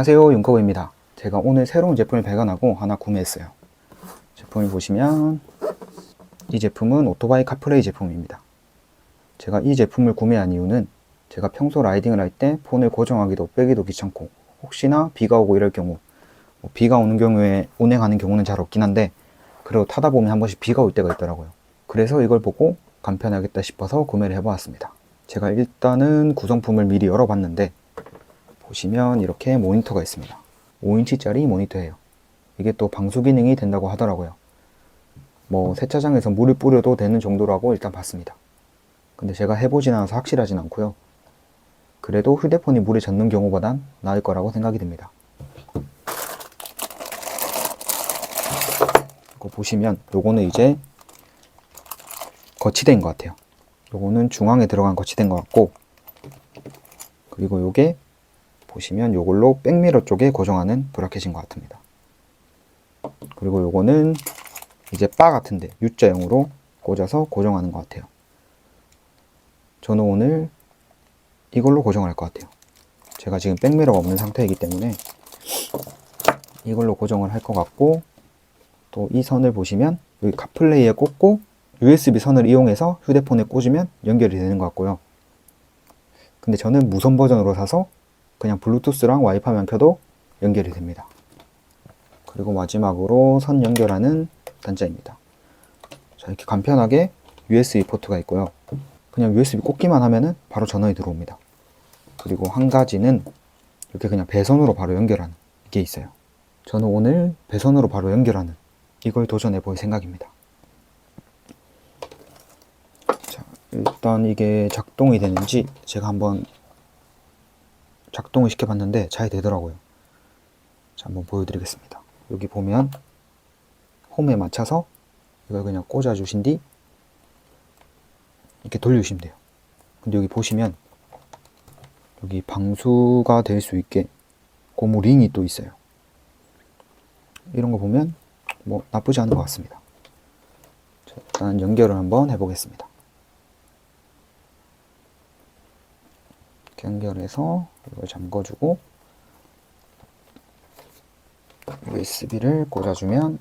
안녕하세요 윤커브입니다. 제가 오늘 새로운 제품을 발견하고 하나 구매했어요. 제품을 보시면 이 제품은 오토바이 카플레이 제품입니다. 제가 이 제품을 구매한 이유는 제가 평소 라이딩을 할 때 폰을 고정하기도 빼기도 귀찮고 혹시나 비가 오고 이럴 경우 뭐 비가 오는 경우에 운행하는 경우는 잘 없긴 한데 그래도 타다 보면 한 번씩 비가 올 때가 있더라고요. 그래서 이걸 보고 간편하겠다 싶어서 구매를 해보았습니다. 제가 일단은 구성품을 미리 열어봤는데 보시면 이렇게 모니터가 있습니다. 5인치짜리 모니터예요. 이게 또 방수 기능이 된다고 하더라고요. 뭐 세차장에서 물을 뿌려도 되는 정도라고 일단 봤습니다. 근데 제가 해보진 않아서 확실하진 않고요. 그래도 휴대폰이 물에 젖는 경우보단 나을 거라고 생각이 듭니다. 이거 보시면 요거는 이제 거치대인 것 같아요. 요거는 중앙에 들어간 거치대인 것 같고 그리고 요게 보시면 요걸로 백미러 쪽에 고정하는 브라켓인 것 같습니다. 그리고 요거는 이제 바 같은데 U자형으로 꽂아서 고정하는 것 같아요. 저는 오늘 이걸로 고정할 것 같아요. 제가 지금 백미러가 없는 상태이기 때문에 이걸로 고정을 할 것 같고 또 이 선을 보시면 여기 카플레이에 꽂고 USB 선을 이용해서 휴대폰에 꽂으면 연결이 되는 것 같고요. 근데 저는 무선 버전으로 사서 그냥 블루투스랑 와이파이만 켜도 연결이 됩니다. 그리고 마지막으로 선 연결하는 단자입니다. 자, 이렇게 간편하게 USB 포트가 있고요. 그냥 USB 꽂기만 하면은 바로 전원이 들어옵니다. 그리고 한 가지는 이렇게 그냥 배선으로 바로 연결하는 게 있어요. 저는 오늘 배선으로 바로 연결하는 이걸 도전해 볼 생각입니다. 자, 일단 이게 작동이 되는지 제가 한번 작동을 시켜봤는데 잘 되더라고요. 자, 한번 보여드리겠습니다. 여기 보면 홈에 맞춰서 이걸 그냥 꽂아주신 뒤 이렇게 돌려주시면 돼요. 근데 여기 보시면 여기 방수가 될 수 있게 고무 링이 또 있어요. 이런 거 보면 뭐 나쁘지 않은 것 같습니다. 자, 일단 연결을 한번 해보겠습니다. 연결해서 이걸 잠궈주고 USB를 꽂아주면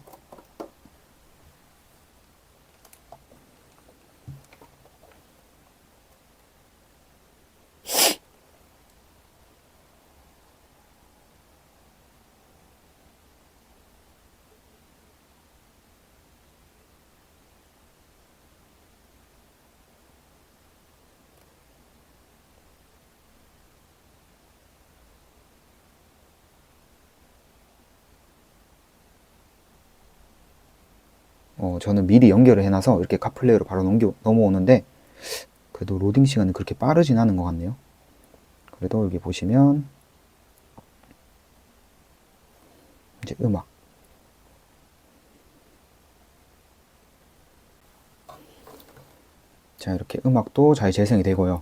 어, 저는 미리 연결을 해놔서 이렇게 카플레이로 바로 넘겨, 넘어오는데 그래도 로딩 시간은 그렇게 빠르진 않은 것 같네요. 그래도 여기 보시면 이제 음악 자 이렇게 음악도 잘 재생이 되고요.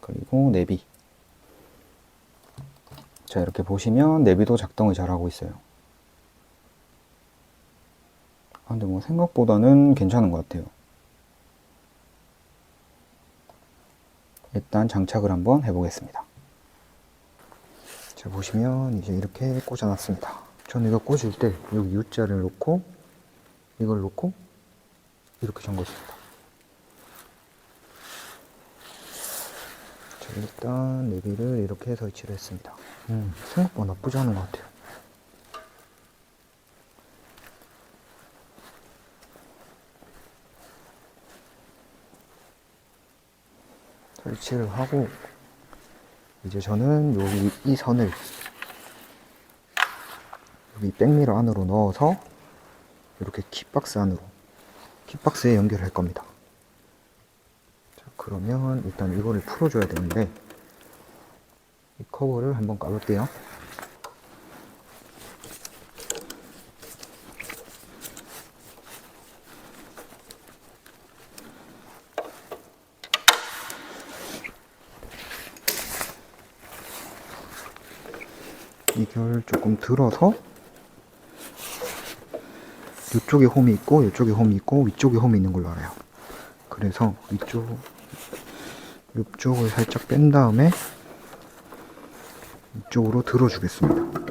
그리고 내비 자 이렇게 보시면 내비도 작동을 잘 하고 있어요. 아, 근데 뭐 생각보다는 괜찮은 것 같아요. 일단 장착을 한번 해보겠습니다. 자, 보시면 이제 이렇게 꽂아놨습니다. 저는 이거 꽂을 때 여기 U자를 놓고 이걸 놓고 이렇게 잠궜습니다. 자, 일단 내비를 이렇게 설치를 했습니다. 음, 생각보다 나쁘지 않은 것 같아요. 설치를 하고 이제 저는 여기 이 선을 여기 백미러 안으로 넣어서 이렇게 kit박스 안으로 kit박스에 연결할 겁니다. 자, 그러면 일단 이거를 풀어줘야 되는데 이 커버를 한번 까볼게요. 이걸 조금 들어서 이쪽에 홈이 있고 이쪽에 홈이 있고 위쪽에 홈이 있는 걸로 알아요. 그래서 이쪽 이쪽을 살짝 뺀 다음에 이쪽으로 들어주겠습니다.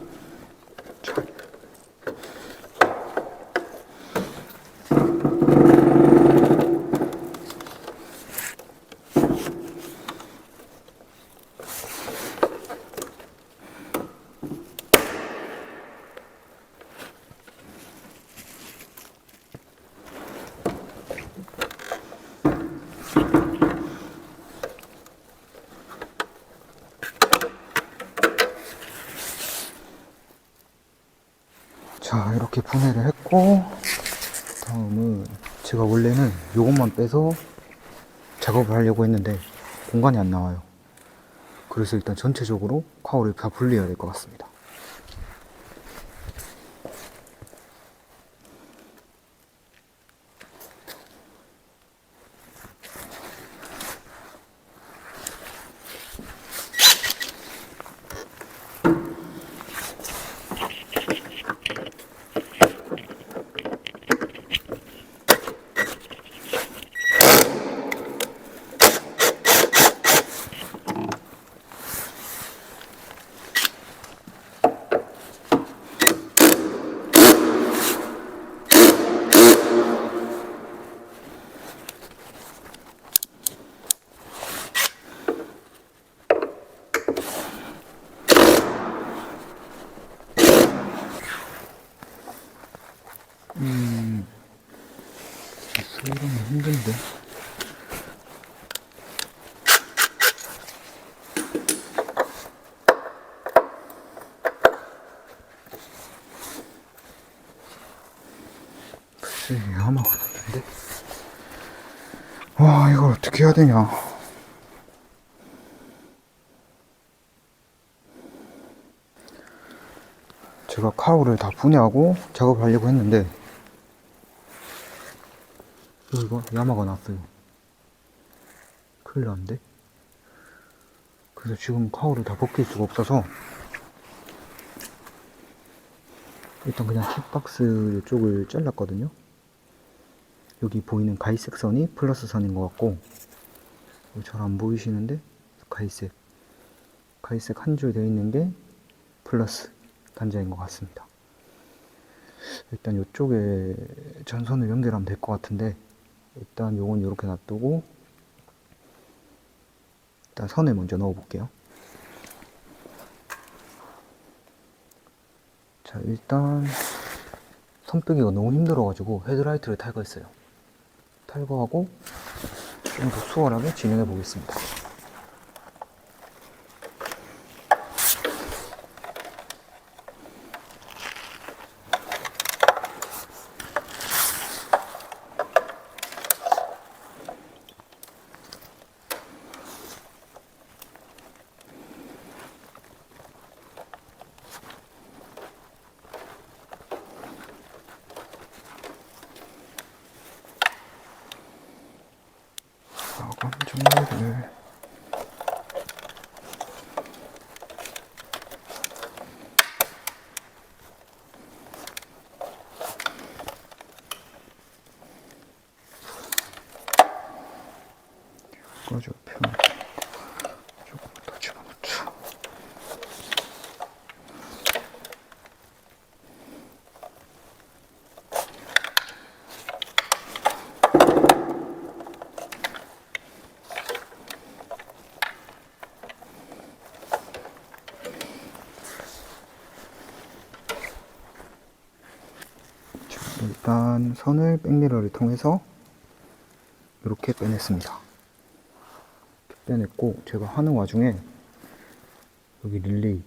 자 이렇게 분해를 했고 다음은 제가 원래는 요것만 빼서 작업을 하려고 했는데 공간이 안 나와요. 그래서 일단 전체적으로 카우를 다 분리해야 될 것 같습니다 이러면 힘든데 글쎄 야마가 났는데 와 이걸 어떻게 해야 되냐 제가 카우를 다 분해하고 작업을 하려고 했는데 어, 이거 야마가 났어요. 큰일 났는데? 그래서 지금 카우를 다 벗길 수가 없어서 일단 그냥 킥박스 이쪽을 잘랐거든요. 여기 보이는 갈색 선이 플러스 선인 것 같고 잘 안 보이시는데? 갈색. 갈색 한 줄 되어 있는 게 플러스 단자인 것 같습니다. 일단 이쪽에 전선을 연결하면 될 것 같은데 일단 요건 이렇게 놔두고 일단 선을 먼저 넣어 볼게요. 자 일단 선 빼기가 너무 힘들어 가지고 헤드라이트를 탈거했어요. 탈거하고 좀 더 수월하게 진행해 보겠습니다 마감 정리를 꺼져 편 조금 더 집어넣자 자, 일단 선을 백미러를 통해서 이렇게 빼냈습니다. 빼냈고 제가 하는 와중에 여기 릴레이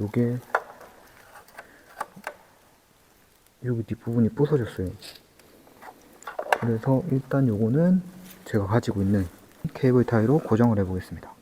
요게 여기 뒷부분이 부서졌어요. 그래서 일단 요거는 제가 가지고 있는 케이블 타이로 고정을 해 보겠습니다.